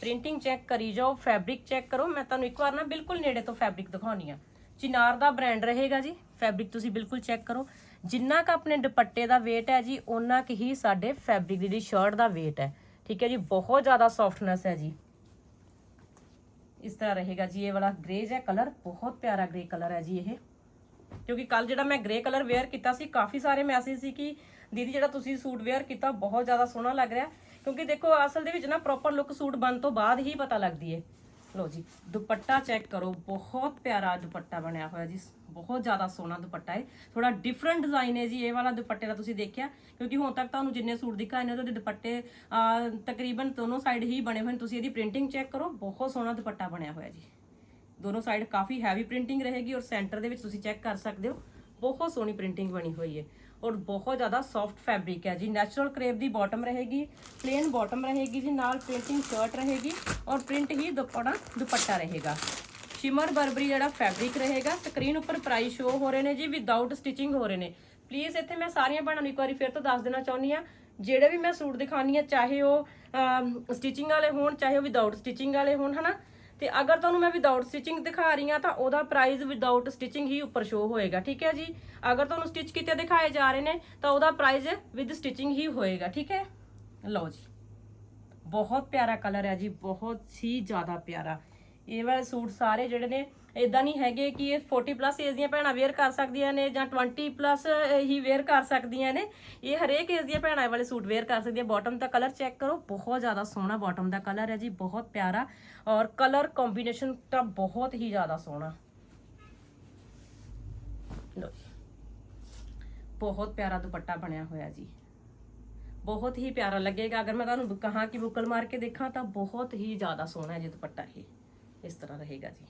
ਪ੍ਰਿੰਟਿੰਗ ਚੈੱਕ ਕਰੀ ਜਾਓ ਫੈਬਰਿਕ ਚੈੱਕ ਕਰੋ। ਮੈਂ ਤੁਹਾਨੂੰ ਇੱਕ ਵਾਰ ਨਾ ਬਿਲਕੁਲ ਨੇੜੇ ਤੋਂ ਫੈਬਰਿਕ ਦਿਖਾਉਣੀ ਆ। ਚਿਨਾਰ ਦਾ ਬ੍ਰਾਂਡ ਰਹੇਗਾ ਜੀ। ਫੈਬਰਿਕ ਤੁਸੀਂ ਬਿਲਕੁਲ ਚੈੱਕ ਕਰੋ। ਜਿੰਨਾ ਕ ਆਪਣੇ ਦੁਪੱਟੇ ਦਾ weight ਹੈ ਜੀ ਉਹਨਾਂ ਕੁ ਹੀ ਸਾਡੇ ਫੈਬਰਿਕ ਦੀ ਸ਼ਰਟ ਦਾ weight ਹੈ। ਠੀਕ ਹੈ ਜੀ, ਬਹੁਤ ਜ਼ਿਆਦਾ ਸੌਫਟਨੈਸ ਹੈ ਜੀ। ਇਸ ਤਰ੍ਹਾਂ ਰਹੇਗਾ ਜੀ, ਇਹ ਵਾਲਾ ਗ੍ਰੇਜ ਹੈ ਕਲਰ ਬਹੁਤ ਪਿਆਰਾ ਗ੍ਰੇ ਕਲਰ ਹੈ ਜੀ ਇਹ। ਕਿਉਂਕਿ ਕੱਲ ਜਿਹੜਾ ਮੈਂ ਗ੍ਰੇ ਕਲਰ ਵੇਅਰ ਕੀਤਾ ਸੀ, ਕਾਫੀ ਸਾਰੇ ਮੈਸੇਜ ਸੀ ਕਿ ਦੀਦੀ ਜਿਹੜਾ ਤੁਸੀਂ ਸੂਟ ਵੇਅਰ ਕੀਤਾ, ਬਹੁਤ ਜ਼ਿਆਦਾ ਸੋਹਣਾ ਲੱਗ ਰਿਹਾ। ਕਿਉਂਕਿ ਦੇਖੋ, ਅਸਲ ਦੇ ਵਿੱਚ ਨਾ ਪ੍ਰੋਪਰ ਲੁੱਕ ਸੂਟ ਬਣ ਤੋਂ ਬਾਅਦ ਹੀ ਪਤਾ ਲੱਗਦੀ ਹੈ ਲਓ ਜੀ, ਦੁਪੱਟਾ ਚੈੱਕ ਕਰੋ। ਬਹੁਤ ਪਿਆਰਾ ਦੁਪੱਟਾ ਬਣਿਆ ਹੋਇਆ ਜੀ। ਬਹੁਤ ਜ਼ਿਆਦਾ ਸੋਹਣਾ ਦੁਪੱਟਾ ਹੈ। ਥੋੜਾ ਡਿਫਰੈਂਟ ਡਿਜ਼ਾਈਨ ਹੈ ਜੀ। ਇਹ ਵਾਲਾ ਦੁਪੱਟੇ ਦਾ ਤੁਸੀਂ ਦੇਖਿਆ? ਕਿਉਂਕਿ ਹੁਣ ਤੱਕ ਤੁਹਾਨੂੰ ਜਿੰਨੇ ਸੂਟ ਦਿਖਾਏ ਨੇ, ਉਹਦੇ ਦੁਪੱਟੇ ਤਕਰੀਬਨ ਦੋਨੋਂ ਸਾਈਡ ਹੀ ਬਣੇ ਹੋਏ ਨੇ। ਤੁਸੀਂ ਇਹਦੀ ਪ੍ਰਿੰਟਿੰਗ ਚੈੱਕ ਕਰੋ। ਬਹੁਤ ਸੋਹਣਾ ਦੁਪੱਟਾ ਬਣਿਆ ਹੋਇਆ ਜੀ। ਦੋਨੋਂ ਸਾਈਡ ਕਾਫੀ ਹੈਵੀ ਪ੍ਰਿੰਟਿੰਗ ਰਹੇਗੀ ਔਰ ਸੈਂਟਰ ਦੇ ਵਿੱਚ ਤੁਸੀਂ ਚੈੱਕ ਕਰ ਸਕਦੇ ਹੋ। ਬਹੁਤ ਸੋਹਣੀ ਪ੍ਰਿੰਟਿੰਗ ਬਣੀ ਹੋਈ ਹੈ। ਔਰ ਬਹੁਤ ਜ਼ਿਆਦਾ ਸੌਫਟ ਫੈਬਰਿਕ ਹੈ ਜੀ। ਨੈਚੁਰਲ ਕਰੇਪ ਦੀ ਬਾਟਮ ਰਹੇਗੀ ਪਲੇਨ ਬਾਟਮ ਰਹੇਗੀ ਜੀ, ਨਾਲ ਪ੍ਰਿੰਟਿੰਗ ਸ਼ਰਟ ਰਹੇਗੀ ਔਰ ਪ੍ਰਿੰਟ ਹੀ ਦੁਪੜਾ ਦੁਪੱਟਾ ਰਹੇਗਾ। ਸ਼ਿਮਰ ਬਰਬਰੀ ਜਿਹੜਾ ਫੈਬਰਿਕ ਰਹੇਗਾ ਸਕਰੀਨ ਉੱਪਰ ਪ੍ਰਾਈਸ ਸ਼ੋ ਹੋ ਰਹੇ ਨੇ ਜੀ ਵਿਦਆਊਟ ਸਟਿਚਿੰਗ ਹੋ ਰਹੇ ਨੇ। ਪਲੀਜ਼ ਇੱਥੇ ਮੈਂ ਸਾਰੀਆਂ ਭੈਣਾਂ ਨੂੰ ਇੱਕ ਵਾਰੀ ਫਿਰ ਤੋਂ ਦੱਸ ਦੇਣਾ ਚਾਹੁੰਦੀ ਆ ਜਿਹੜੇ ਵੀ ਮੈਂ ਸੂਟ ਦਿਖਾਣੀ ਆ ਚਾਹੇ ਉਹ ਸਟਿਚਿੰਗ ਵਾਲੇ ਹੋਣ, ਚਾਹੇ ਉਹ ਵਿਦਆਊਟ ਸਟਿਚਿੰਗ ਵਾਲੇ ਹੋਣ, ਹਨਾ? ਤੇ ਅਗਰ ਤੁਹਾਨੂੰ ਮੈਂ ਵਿਦਆਊਟ ਸਟਿਚਿੰਗ ਦਿਖਾ ਰਹੀ ਹਾਂ, ਤਾਂ ਉਹਦਾ ਪ੍ਰਾਈਸ ਵਿਦਆਊਟ ਸਟਿਚਿੰਗ ਹੀ ਉੱਪਰ ਸ਼ੋ ਹੋਏਗਾ, ਠੀਕ ਹੈ ਜੀ? ਅਗਰ ਤੁਹਾਨੂੰ ਸਟਿਚ ਕੀਤੇ ਦਿਖਾਏ ਜਾ ਰਹੇ ਨੇ, ਤਾਂ ਉਹਦਾ ਪ੍ਰਾਈਸ ਵਿਦ ਸਟਿਚਿੰਗ ਹੀ ਹੋਏਗਾ, ਠੀਕ ਹੈ? ਲਓ ਜੀ। ਬਹੁਤ ਪਿਆਰਾ ਕਲਰ ਹੈ ਜੀ, ਬਹੁਤ ਹੀ ਜ਼ਿਆਦਾ ਪਿਆਰਾ। ਇਹ ਵਾਲੇ ਸੂਟ ਸਾਰੇ ਜਿਹੜੇ ਨੇ ਇਦਾਂ ਨਹੀਂ ਹੈਗੇ ਕਿ ਇਹ 40 ਪਲੱਸ ਏਜ ਦੀਆਂ ਭੈਣਾਂ ਵੇਅਰ ਕਰ ਸਕਦੀਆਂ ਨੇ ਜਾਂ 20 ਪਲੱਸ ਹੀ ਵੇਅਰ ਕਰ ਸਕਦੀਆਂ ਨੇ। ਇਹ ਹਰੇਕ ਏਜ ਦੀਆਂ ਭੈਣਾਂ ਵਾਲੇ ਸੂਟ ਵੇਅਰ ਕਰ ਸਕਦੀਆਂ। ਬਾਟਮ ਦਾ ਕਲਰ ਚੈੱਕ ਕਰੋ, ਬਹੁਤ ਜ਼ਿਆਦਾ ਸੋਹਣਾ ਬਾਟਮ ਦਾ ਕਲਰ ਹੈ ਜੀ, ਬਹੁਤ ਪਿਆਰਾ। ਔਰ ਕਲਰ ਕੰਬੀਨੇਸ਼ਨ ਤਾਂ ਬਹੁਤ ਹੀ ਜ਼ਿਆਦਾ ਸੋਹਣਾ। ਲਓ ਬਹੁਤ ਪਿਆਰਾ ਦੁਪੱਟਾ ਬਣਿਆ ਹੋਇਆ ਜੀ। ਬਹੁਤ ਹੀ ਪਿਆਰਾ ਲੱਗੇਗਾ। ਅਗਰ ਮੈਂ ਤੁਹਾਨੂੰ ਕਹਾਂ ਕਿ ਬੁੱਕਲ ਮਾਰ ਕੇ ਦੇਖਾਂ ਤਾਂ ਬਹੁਤ ਹੀ ਜ਼ਿਆਦਾ ਸੋਹਣਾ ਹੈ ਜੀ ਦੁਪੱਟਾ ਇਹ। ਇਸ ਤਰ੍ਹਾਂ ਰਹੇਗਾ ਜੀ।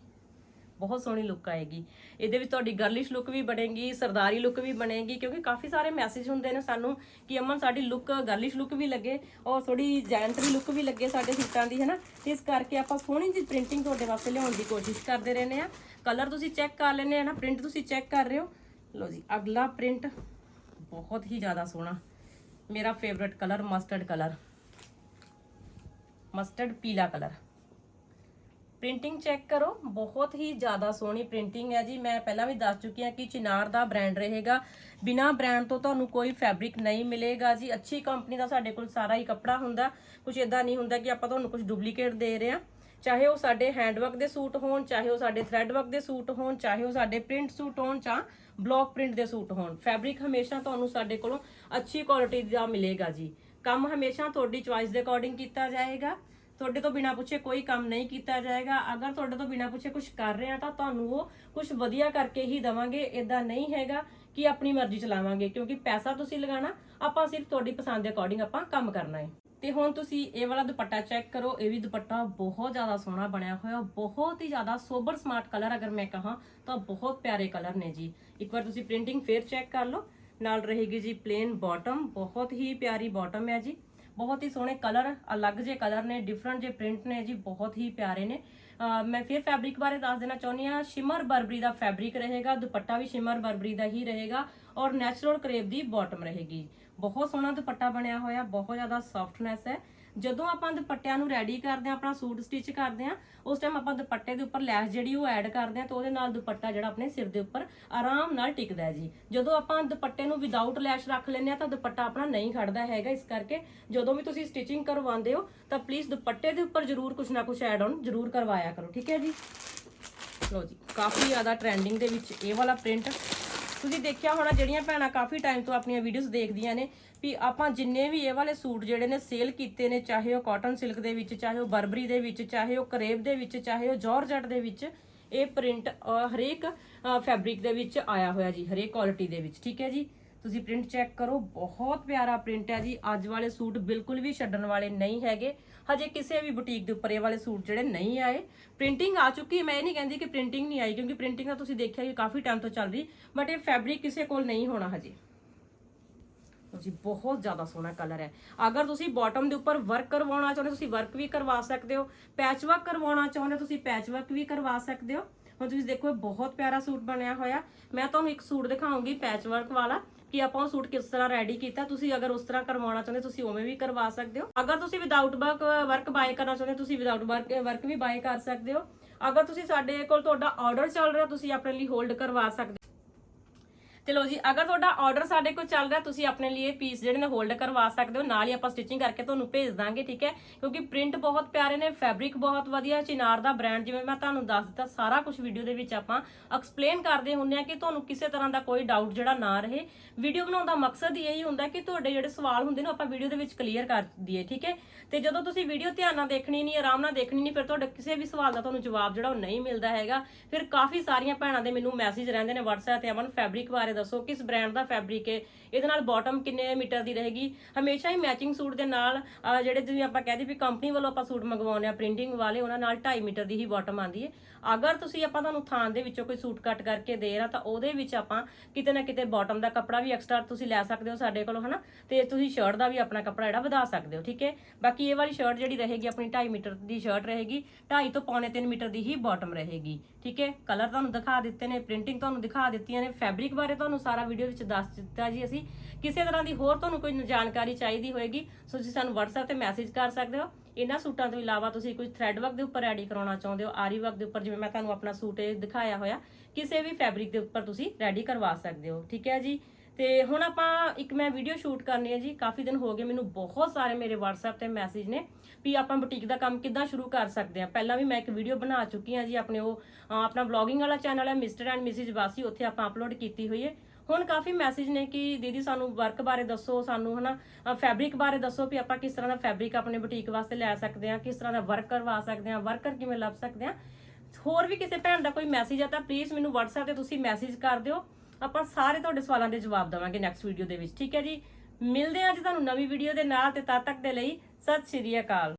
ਬਹੁਤ ਸੋਹਣੀ ਲੁੱਕ ਆਏਗੀ। ਇਹਦੇ ਵਿੱਚ ਤੁਹਾਡੀ ਗਰਲਿਸ਼ ਲੁੱਕ ਵੀ ਬਣੇਗੀ, ਸਰਦਾਰੀ ਲੁੱਕ ਵੀ ਬਣੇਗੀ, ਕਿਉਂਕਿ ਕਾਫੀ ਸਾਰੇ ਮੈਸੇਜ ਹੁੰਦੇ ਨੇ ਸਾਨੂੰ ਕਿ ਅਮਨ, ਸਾਡੀ ਲੁੱਕ ਗਰਲਿਸ਼ ਲੁੱਕ ਵੀ ਲੱਗੇ ਔਰ ਥੋੜੀ ਜੈਂਟਰੀ ਲੁੱਕ ਵੀ ਲੱਗੇ ਸਾਡੇ ਸੂਟਾਂ ਦੀ, ਹੈਨਾ? ਤੇ ਇਸ ਕਰਕੇ ਆਪਾਂ ਸੋਹਣੀ ਜਿਹੀ ਪ੍ਰਿੰਟਿੰਗ ਤੁਹਾਡੇ ਵਾਸਤੇ ਲਿਆਉਣ ਦੀ ਕੋਸ਼ਿਸ਼ ਕਰਦੇ ਰਹਿੰਦੇ ਆ ਕਲਰ ਤੁਸੀਂ ਚੈੱਕ ਕਰ ਲੈਂਦੇ ਆ ਨਾ ਪ੍ਰਿੰਟ ਤੁਸੀਂ ਚੈੱਕ ਕਰ ਰਹੇ ਹੋ। ਲਓ ਜੀ, ਅਗਲਾ ਪ੍ਰਿੰਟ ਬਹੁਤ ਹੀ ਜ਼ਿਆਦਾ ਸੋਹਣਾ। ਮੇਰਾ favourite colour mustard colour mustard ਪੀਲਾ ਕਲਰ ਪ੍ਰਿੰਟਿੰਗ ਚੈੱਕ ਕਰੋ, ਬਹੁਤ ਹੀ ਜ਼ਿਆਦਾ ਸੋਹਣੀ ਪ੍ਰਿੰਟਿੰਗ ਹੈ ਜੀ। ਮੈਂ ਪਹਿਲਾਂ ਵੀ ਦੱਸ ਚੁੱਕੀ ਹਾਂ ਕਿ ਚਿਨਾਰ ਦਾ ਬ੍ਰਾਂਡ ਰਹੇਗਾ। ਬਿਨਾ ਬ੍ਰਾਂਡ ਤੋਂ ਤੁਹਾਨੂੰ ਕੋਈ ਫੈਬਰਿਕ ਨਹੀਂ ਮਿਲੇਗਾ ਜੀ। ਅੱਛੀ ਕੰਪਨੀ ਦਾ ਸਾਡੇ ਕੋਲ ਸਾਰਾ ਹੀ ਕੱਪੜਾ ਹੁੰਦਾ। ਕੁਝ ਇਦਾਂ ਨਹੀਂ ਹੁੰਦਾ ਕਿ ਆਪਾਂ ਤੁਹਾਨੂੰ ਕੁਝ ਡੁਪਲੀਕੇਟ ਦੇ ਰਹੇ ਹਾਂ। ਚਾਹੇ ਉਹ ਸਾਡੇ ਹੈਂਡਵਰਕ ਦੇ ਸੂਟ ਹੋਣ, ਚਾਹੇ ਉਹ ਸਾਡੇ ਥ੍ਰੈਡ ਵਰਕ ਦੇ ਸੂਟ ਹੋਣ, ਚਾਹੇ ਉਹ ਸਾਡੇ ਪ੍ਰਿੰਟ ਸੂਟ ਹੋਣ ਜਾਂ ਬਲੌਕ ਪ੍ਰਿੰਟ ਦੇ ਸੂਟ ਹੋਣ। ਫੈਬਰਿਕ ਹਮੇਸ਼ਾ ਤੁਹਾਨੂੰ ਸਾਡੇ ਕੋਲੋਂ ਅੱਛੀ ਕੁਆਲਿਟੀ ਦਾ ਮਿਲੇਗਾ ਜੀ। ਕੰਮ ਹਮੇਸ਼ਾ ਤੁਹਾਡੀ ਚੁਆਇਸ ਦੇ ਅਕੋਰਡਿੰਗ ਕੀਤਾ ਜਾਏਗਾ। ਤੁਹਾਡੇ ਤੋਂ ਬਿਨਾ ਪੁੱਛੇ ਕੋਈ ਕੰਮ ਨਹੀਂ ਕੀਤਾ ਜਾਏਗਾ। ਅਗਰ ਤੁਹਾਡੇ ਤੋਂ ਬਿਨਾ ਪੁੱਛੇ ਕੁਝ ਕਰ ਰਹੇ ਆ ਤਾਂ ਤੁਹਾਨੂੰ ਉਹ ਕੁਝ ਵਧੀਆ ਕਰਕੇ ਹੀ ਦਵਾਂਗੇ। ਇਦਾਂ ਨਹੀਂ ਹੈਗਾ ਕਿ ਆਪਣੀ ਮਰਜ਼ੀ ਚਲਾਵਾਂਗੇ, ਕਿਉਂਕਿ ਪੈਸਾ ਤੁਸੀਂ ਲਗਾਣਾ ਆਪਾਂ ਸਿਰਫ ਤੁਹਾਡੀ ਪਸੰਦ ਦੇ ਅਕੋਰਡਿੰਗ ਆਪਾਂ ਕੰਮ ਕਰਨਾ ਹੈ। ਤੇ ਹੁਣ ਤੁਸੀਂ ਇਹ ਵਾਲਾ ਦੁਪੱਟਾ ਚੈੱਕ ਕਰੋ, ਇਹ ਵੀ ਦੁਪੱਟਾ ਬਹੁਤ ਜ਼ਿਆਦਾ ਸੋਹਣਾ ਬਣਿਆ ਹੋਇਆ, ਬਹੁਤ ਹੀ ਜ਼ਿਆਦਾ ਸੋਬਰ ਸਮਾਰਟ ਕਲਰ ਅਗਰ ਮੈਂ ਕਹਾਂ, ਤਾਂ ਬਹੁਤ ਪਿਆਰੇ ਕਲਰ ਨੇ ਜੀ। ਇੱਕ ਵਾਰ ਤੁਸੀਂ ਪ੍ਰਿੰਟਿੰਗ ਫੇਰ ਚੈੱਕ ਕਰ ਲਓ। ਨਾਲ ਰਹੇਗੀ ਜੀ ਪਲੇਨ ਬਾਟਮ ਬਹੁਤ ਹੀ ਪਿਆਰੀ ਬਾਟਮ ਹੈ ਜੀ। ਬਹੁਤ ਹੀ ਸੋਹਣੇ ਕਲਰ ਅਲੱਗ ਜੇ ਕਲਰ ਨੇ ਡਿਫਰੈਂਟ ਜੇ ਪ੍ਰਿੰਟ ਨੇ ਜੀ, ਬਹੁਤ ਹੀ ਪਿਆਰੇ ਨੇ। ਮੈਂ ਫਿਰ ਫੈਬਰਿਕ ਬਾਰੇ ਦੱਸ ਦੇਣਾ ਚਾਹੁੰਦੀ ਹਾਂ। ਸ਼ਿਮਰ ਬਰਬਰੀ ਦਾ ਫੈਬਰਿਕ ਰਹੇਗਾ, ਦੁਪੱਟਾ ਵੀ ਸ਼ਿਮਰ ਬਰਬਰੀ ਦਾ ਹੀ ਰਹੇਗਾ ਔਰ ਨੈਚੁਰਲ ਕਰੇਪ ਦੀ ਬਾਟਮ ਰਹੇਗੀ। ਬਹੁਤ ਸੋਹਣਾ ਦੁਪੱਟਾ ਬਣਿਆ ਹੋਇਆ, ਬਹੁਤ ਜ਼ਿਆਦਾ ਸੌਫਟਨੈਸ ਹੈ। ਜਦੋਂ ਆਪਾਂ ਦੁਪੱਟਿਆਂ ਨੂੰ ਰੈਡੀ ਕਰਦੇ ਆ ਆਪਣਾ ਸੂਟ ਸਟਿਚ ਕਰਦੇ ਆ ਉਸ ਟਾਈਮ ਆਪਾਂ ਦੁਪੱਟੇ ਦੇ ਉੱਪਰ ਲੈਸ ਜਿਹੜੀ ਉਹ ਐਡ ਕਰਦੇ ਆ ਤਾਂ ਉਹਦੇ ਨਾਲ ਦੁਪੱਟਾ ਜਿਹੜਾ ਆਪਣੇ ਸਿਰ ਦੇ ਉੱਪਰ ਆਰਾਮ ਨਾਲ ਟਿਕਦਾ ਹੈ ਜੀ। ਜਦੋਂ ਆਪਾਂ ਦੁਪੱਟੇ ਨੂੰ ਵਿਦਆਊਟ ਲੈਸ਼ ਰੱਖ ਲੈਂਦੇ ਆ ਤਾਂ ਦੁਪੱਟਾ ਆਪਣਾ ਨਹੀਂ ਖੜਦਾ ਹੈਗਾ, ਇਸ ਕਰਕੇ ਜਦੋਂ ਵੀ ਤੁਸੀਂ ਸਟਿਚਿੰਗ ਕਰਵਾਉਂਦੇ ਹੋ, ਤਾਂ ਪਲੀਜ਼ ਦੁਪੱਟੇ ਦੇ ਉੱਪਰ ਜ਼ਰੂਰ ਕੁਝ ਨਾ ਕੁਝ ਐਡ ਆਨ ਜ਼ਰੂਰ ਕਰਵਾਇਆ ਕਰੋ, ਠੀਕ ਹੈ ਜੀ? ਲੋ ਜੀ, ਕਾਫੀ ਜ਼ਿਆਦਾ ਟ੍ਰੈਂਡਿੰਗ ਦੇ ਵਿੱਚ ਇਹ ਵਾਲਾ ਪ੍ਰਿੰਟ ਤੁਸੀਂ ਦੇਖਿਆ ਹੋਣਾ, ਜਿਹੜੀਆਂ ਭੈਣਾਂ ਕਾਫੀ ਟਾਈਮ ਤੋਂ ਆਪਣੀਆਂ ਵੀਡੀਓਜ਼ ਦੇਖਦੀਆਂ ਨੇ ਵੀ ਆਪਾਂ ਜਿੰਨੇ ਵੀ ਇਹ ਵਾਲੇ ਸੂਟ ਜਿਹੜੇ ਨੇ ਸੇਲ ਕੀਤੇ ਨੇ, ਚਾਹੇ ਉਹ ਕਾਟਨ ਸਿਲਕ ਦੇ ਵਿੱਚ, ਚਾਹੇ ਉਹ ਬਰਬਰੀ ਦੇ ਵਿੱਚ, ਚਾਹੇ ਉਹ ਕਰੇਬ ਦੇ ਵਿੱਚ, ਚਾਹੇ ਉਹ ਜਾਰਜਟ ਦੇ ਵਿੱਚ, ਇਹ ਪ੍ਰਿੰਟ ਹਰੇਕ ਫੈਬਰਿਕ ਦੇ ਵਿੱਚ ਆਇਆ ਹੋਇਆ ਜੀ, ਹਰੇਕ ਕੁਆਲਿਟੀ ਦੇ ਵਿੱਚ, ਠੀਕ ਹੈ ਜੀ? ਤੁਸੀਂ ਪ੍ਰਿੰਟ ਚੈੱਕ ਕਰੋ, ਬਹੁਤ ਪਿਆਰਾ ਪ੍ਰਿੰਟ ਹੈ ਜੀ। ਅੱਜ ਵਾਲੇ ਸੂਟ ਬਿਲਕੁਲ ਵੀ ਛੱਡਣ ਵਾਲੇ ਨਹੀਂ ਹੈਗੇ। ਹਜੇ ਕਿਸੇ ਵੀ ਬੁਟੀਕ ਦੇ ਉੱਪਰ ਇਹ ਵਾਲੇ ਸੂਟ ਜਿਹੜੇ ਨਹੀਂ ਆਏ। ਪ੍ਰਿੰਟਿੰਗ ਆ ਚੁੱਕੀ ਮੈਂ ਇਹ ਨਹੀਂ ਕਹਿੰਦੀ ਕਿ ਪ੍ਰਿੰਟਿੰਗ ਨਹੀਂ ਆਈ, ਕਿਉਂਕਿ ਪ੍ਰਿੰਟਿੰਗ ਤਾਂ ਤੁਸੀਂ ਦੇਖਿਆ ਕਿ ਕਾਫੀ ਟਾਈਮ ਤੋਂ ਚੱਲ ਰਹੀ। ਬਟ ਇਹ ਫੈਬਰਿਕ ਕਿਸੇ ਕੋਲ ਨਹੀਂ ਹੋਣਾ ਹਜੇ। ਜੀ ਬਹੁਤ ਜ਼ਿਆਦਾ ਸੋਹਣਾ ਕਲਰ ਹੈ। ਅਗਰ ਤੁਸੀਂ ਬਾਟਮ ਦੇ ਉੱਪਰ ਵਰਕ ਕਰਵਾਉਣਾ ਚਾਹੁੰਦੇ ਤੁਸੀਂ ਵਰਕ ਵੀ ਕਰਵਾ ਸਕਦੇ ਹੋ। ਪੈਚ ਵਰਕ ਕਰਵਾਉਣਾ ਚਾਹੁੰਦੇ ਤੁਸੀਂ ਪੈਚ ਵਰਕ ਵੀ ਕਰਵਾ ਸਕਦੇ ਹੋ। ਹੁਣ ਤੁਸੀਂ ਦੇਖੋ, ਇਹ ਬਹੁਤ ਪਿਆਰਾ ਸੂਟ ਬਣਿਆ ਹੋਇਆ। ਮੈਂ ਤੁਹਾਨੂੰ ਇੱਕ ਸੂਟ ਦਿਖਾਉਂਗੀ ਪੈਚ ਵਰਕ ਵਾਲਾ। ਕਿ ਆਪਾਂ ਉਹ ਸੂਟ ਕਿਸ ਤਰ੍ਹਾਂ ਰੈਡੀ ਕੀਤਾ, ਤੁਸੀਂ ਅਗਰ ਉਸ ਤਰ੍ਹਾਂ ਕਰਵਾਉਣਾ ਚਾਹੁੰਦੇ, ਤੁਸੀਂ ਉਵੇਂ ਵੀ ਕਰਵਾ ਸਕਦੇ ਹੋ। ਅਗਰ ਤੁਸੀਂ ਵਿਦਆਊਟ ਵਰਕ ਵਰਕ ਬਾਏ ਕਰਨਾ ਚਾਹੁੰਦੇ, ਤੁਸੀਂ ਵਿਦਆਊਟ ਵਰਕ ਵਰਕ ਵੀ ਬਾਏ ਕਰ ਸਕਦੇ ਹੋ। ਅਗਰ ਤੁਸੀਂ ਸਾਡੇ ਕੋਲ ਤੁਹਾਡਾ ਆਰਡਰ ਚੱਲ ਰਿਹਾ, ਤੁਸੀਂ ਆਪਣੇ ਲਈ ਹੋਲਡ ਕਰਵਾ ਸਕਦੇ ਤੇ ਲੋ ਜੀ, ਅਗਰ ਤੁਹਾਡਾ ਆਰਡਰ ਸਾਡੇ ਕੋਲ ਚੱਲ ਰਿਹਾ, ਤੁਸੀਂ ਆਪਣੇ ਲਈ ਇਹ ਪੀਸ ਜਿਹੜੇ ਨੇ ਹੋਲਡ ਕਰਵਾ ਸਕਦੇ ਹੋ, ਨਾਲ ਹੀ ਆਪਾਂ ਸਟਿਚਿੰਗ ਕਰਕੇ ਤੁਹਾਨੂੰ ਭੇਜ ਦਾਂਗੇ, ਠੀਕ ਹੈ? ਕਿਉਂਕਿ ਪ੍ਰਿੰਟ ਬਹੁਤ ਪਿਆਰੇ ਨੇ ਫੈਬਰਿਕ ਬਹੁਤ ਵਧੀਆ, ਚਿਨਾਰ ਦਾ ਬ੍ਰਾਂਡ ਜਿਵੇਂ ਮੈਂ ਤੁਹਾਨੂੰ ਦੱਸ ਦਿੱਤਾ, ਸਾਰਾ ਕੁਝ ਵੀਡੀਓ ਦੇ ਵਿੱਚ ਆਪਾਂ ਐਕਸਪਲੇਨ ਕਰਦੇ ਹੁੰਦੇ ਆ ਕਿ ਤੁਹਾਨੂੰ ਕਿਸੇ ਤਰ੍ਹਾਂ ਦਾ ਕੋਈ ਡਾਊਟ ਜਿਹੜਾ ਨਾ ਰਹੇ। ਵੀਡੀਓ ਬਣਾਉਣ ਦਾ ਮਕਸਦ ਹੀ ਇਹੀ ਹੁੰਦਾ ਕਿ ਤੁਹਾਡੇ ਜਿਹੜੇ ਸਵਾਲ ਹੁੰਦੇ ਨੇ ਆਪਾਂ ਵੀਡੀਓ ਦੇ ਵਿੱਚ ਕਲੀਅਰ ਕਰ ਦਈਏ, ਠੀਕ ਹੈ? ਤੇ ਜਦੋਂ ਤੁਸੀਂ ਵੀਡੀਓ ਧਿਆਨ ਨਾਲ ਦੇਖਣੀ ਨਹੀਂ, ਆਰਾਮ ਨਾਲ ਦੇਖਣੀ ਨਹੀਂ, ਫਿਰ ਤੁਹਾਡੇ ਕਿਸੇ ਵੀ ਸਵਾਲ ਦਾ ਤੁਹਾਨੂੰ ਜਵਾਬ ਜਿਹੜਾ ਉਹ ਨਹੀਂ ਮਿਲਦਾ ਹੈਗਾ। ਫਿਰ ਕਾਫੀ ਸਾਰੀਆਂ ਭੈਣਾਂ ਦੇ ਮੈਨੂੰ ਮੈਸੇਜ ਰਹਿੰਦੇ ਨੇ WhatsApp ਤੇ ਅਮਨ ਫੈਬਰਿਕ ਬਾਰੇ ਦੱਸੋ ਕਿਸ ਬ੍ਰਾਂਡ ਦਾ ਫੈਬਰਿਕ ਹੈ? ਇਹਦੇ ਨਾਲ ਬਾਟਮ ਕਿੰਨੇ ਮੀਟਰ ਦੀ ਰਹੇਗੀ? ਹਮੇਸ਼ਾ ਹੀ ਮੈਚਿੰਗ ਸੂਟ ਦੇ ਨਾਲ ਜਿਹੜੇ ਜਿਵੇਂ ਆਪਾਂ ਕਹਦੇ ਵੀ ਕੰਪਨੀ ਵੱਲੋਂ ਆਪਾਂ ਸੂਟ ਮੰਗਵਾਉਂਦੇ ਆ ਪ੍ਰਿੰਟਿੰਗ ਵਾਲੇ, ਉਹਨਾਂ ਨਾਲ 2.5 ਮੀਟਰ ਦੀ ਹੀ ਬਾਟਮ ਆਉਂਦੀ ਹੈ। ਅਗਰ ਤੁਸੀਂ ਆਪਾਂ ਤੁਹਾਨੂੰ ਥਾਂ ਦੇ ਵਿੱਚੋਂ ਕੋਈ ਸੂਟ ਕੱਟ ਕਰਕੇ ਦੇ ਰਹਾ ਤਾਂ ਉਹਦੇ ਵਿੱਚ ਆਪਾਂ ਕਿਤੇ ਨਾ ਕਿਤੇ ਬਾਟਮ ਦਾ ਕੱਪੜਾ ਵੀ ਐਕਸਟਰਾ ਤੁਸੀਂ ਲੈ ਸਕਦੇ ਹੋ ਸਾਡੇ ਕੋਲੋਂ, ਹਨਾ? ਤੇ ਤੁਸੀਂ ਸ਼ਰਟ ਦਾ ਵੀ ਆਪਣਾ ਕੱਪੜਾ ਜਿਹੜਾ ਵਧਾ ਸਕਦੇ ਹੋ, ਠੀਕ ਹੈ? ਬਾਕੀ ਇਹ ਵਾਲੀ ਸ਼ਰਟ ਜਿਹੜੀ ਰਹੇਗੀ, ਆਪਣੀ 2.5 ਮੀਟਰ ਦੀ ਸ਼ਰਟ ਰਹੇਗੀ 2.5 ਤੋਂ ਪੌਣੇ 3 ਮੀਟਰ ਦੀ ਹੀ ਬਾਟਮ ਰਹੇਗੀ, ਠੀਕ ਹੈ? ਕਲਰ ਤੁਹਾਨੂੰ ਦਿਖਾ ਦਿੱਤੇ ਨੇ ਪ੍ਰਿੰਟਿੰਗ ਤੁਹਾਨੂੰ ਦਿਖਾ ਦਿੱਤੀਆਂ ਨੇ ਫੈਬਰਿਕ ਬਾਰੇ ਤੁਹਾਨੂੰ ਸਾਰਾ ਵੀਡੀਓ ਵਿੱਚ ਦੱਸ ਦਿੱਤਾ ਜੀ ਅਸੀਂ। ਕਿਸੇ ਤਰ੍ਹਾਂ ਦੀ ਹੋਰ ਤੁਹਾਨੂੰ ਕੋਈ ਜਾਣਕਾਰੀ ਚਾਹੀਦੀ ਹੋਏਗੀ ਸੋ ਤੁਸੀਂ ਸਾਨੂੰ WhatsApp ਤੇ ਮੈਸੇਜ ਕਰ ਸਕਦੇ ਹੋ। ਇਹਨਾਂ ਸੂਟਾਂ ਤੋਂ ਇਲਾਵਾ ਤੁਸੀਂ ਕੋਈ ਥ੍ਰੈਡ ਵਰਕ ਦੇ ਉੱਪਰ ਰੈਡੀ ਕਰਾਉਣਾ ਚਾਹੁੰਦੇ ਹੋ, ਆਰੀ ਵਰਕ ਦੇ ਉੱਪਰ, ਜਿਵੇਂ ਮੈਂ ਤੁਹਾਨੂੰ ਆਪਣਾ ਸੂਟ ਇਹ ਦਿਖਾਇਆ ਹੋਇਆ, ਕਿਸੇ ਵੀ ਫੈਬਰਿਕ ਦੇ ਉੱਪਰ ਤੁਸੀਂ ਰੈਡੀ ਕਰਵਾ ਸਕਦੇ ਹੋ, ਠੀਕ ਹੈ ਜੀ? ਤੇ ਹੁਣ ਆਪਾਂ ਇੱਕ ਮੈਂ ਵੀਡੀਓ ਸ਼ੂਟ ਕਰਨੀ ਹੈ ਜੀ, ਕਾਫੀ ਦਿਨ ਹੋ ਗਏ ਮੈਨੂੰ ਬਹੁਤ ਸਾਰੇ ਮੇਰੇ WhatsApp ਤੇ ਮੈਸੇਜ ਨੇ ਵੀ ਆਪਾਂ ਬੁਟੀਕ ਦਾ ਕੰਮ ਕਿੱਦਾਂ ਸ਼ੁਰੂ ਕਰ ਸਕਦੇ ਹਾਂ। ਪਹਿਲਾਂ ਵੀ ਮੈਂ ਇੱਕ ਵੀਡੀਓ ਬਣਾ ਚੁੱਕੀ ਹਾਂ ਜੀ, ਆਪਣੇ ਉਹ ਆਪਣਾ ਵਲੌਗਿੰਗ ਵਾਲਾ ਚੈਨਲ ਹੈ ਮਿਸਟਰ ਐਂਡ ਮਿਸਿਸ ਵਾਸੀ, ਉੱਥੇ ਆਪਾਂ ਅਪਲੋਡ ਕੀਤੀ ਹੋਈ ਹੈ। ਹੁਣ ਕਾਫੀ ਮੈਸੇਜ ਨੇ ਕਿ ਦੀਦੀ ਸਾਨੂੰ ਵਰਕ ਬਾਰੇ ਦੱਸੋ, ਸਾਨੂੰ ਹਨਾ ਫੈਬਰਿਕ ਬਾਰੇ ਦੱਸੋ ਵੀ ਆਪਾਂ ਕਿਸ ਤਰ੍ਹਾਂ ਦਾ ਫੈਬਰਿਕ ਆਪਣੇ ਬੁਟੀਕ ਵਾਸਤੇ ਲੈ ਸਕਦੇ ਹਾਂ, ਕਿਸ ਤਰ੍ਹਾਂ ਦਾ ਵਰਕ ਕਰਵਾ ਸਕਦੇ ਹਾਂ ਵਰਕਰ ਕਿਵੇਂ ਲੱਭ ਸਕਦੇ ਹਾਂ। ਹੋਰ ਵੀ ਕਿਸੇ ਭੈਣ ਦਾ ਕੋਈ ਮੈਸੇਜ ਆ ਤਾਂ ਪਲੀਜ਼ ਮੈਨੂੰ WhatsApp ਤੇ ਤੁਸੀਂ ਮੈਸੇਜ ਕਰ ਦਿਓ। ਆਪਾਂ ਸਾਰੇ ਤੁਹਾਡੇ ਸਵਾਲਾਂ ਦੇ ਜਵਾਬ ਦੇਵਾਂਗੇ ਨੈਕਸਟ ਵੀਡੀਓ ਦੇ ਵਿੱਚ, ਠੀਕ ਹੈ ਜੀ? ਮਿਲਦੇ ਹਾਂ ਅੱਜ ਤੁਹਾਨੂੰ ਨਵੀਂ ਵੀਡੀਓ ਦੇ ਨਾਲ ਤੇ ਤਦ ਤੱਕ ਦੇ ਲਈ ਸਤਿ ਸ਼੍ਰੀ ਅਕਾਲ।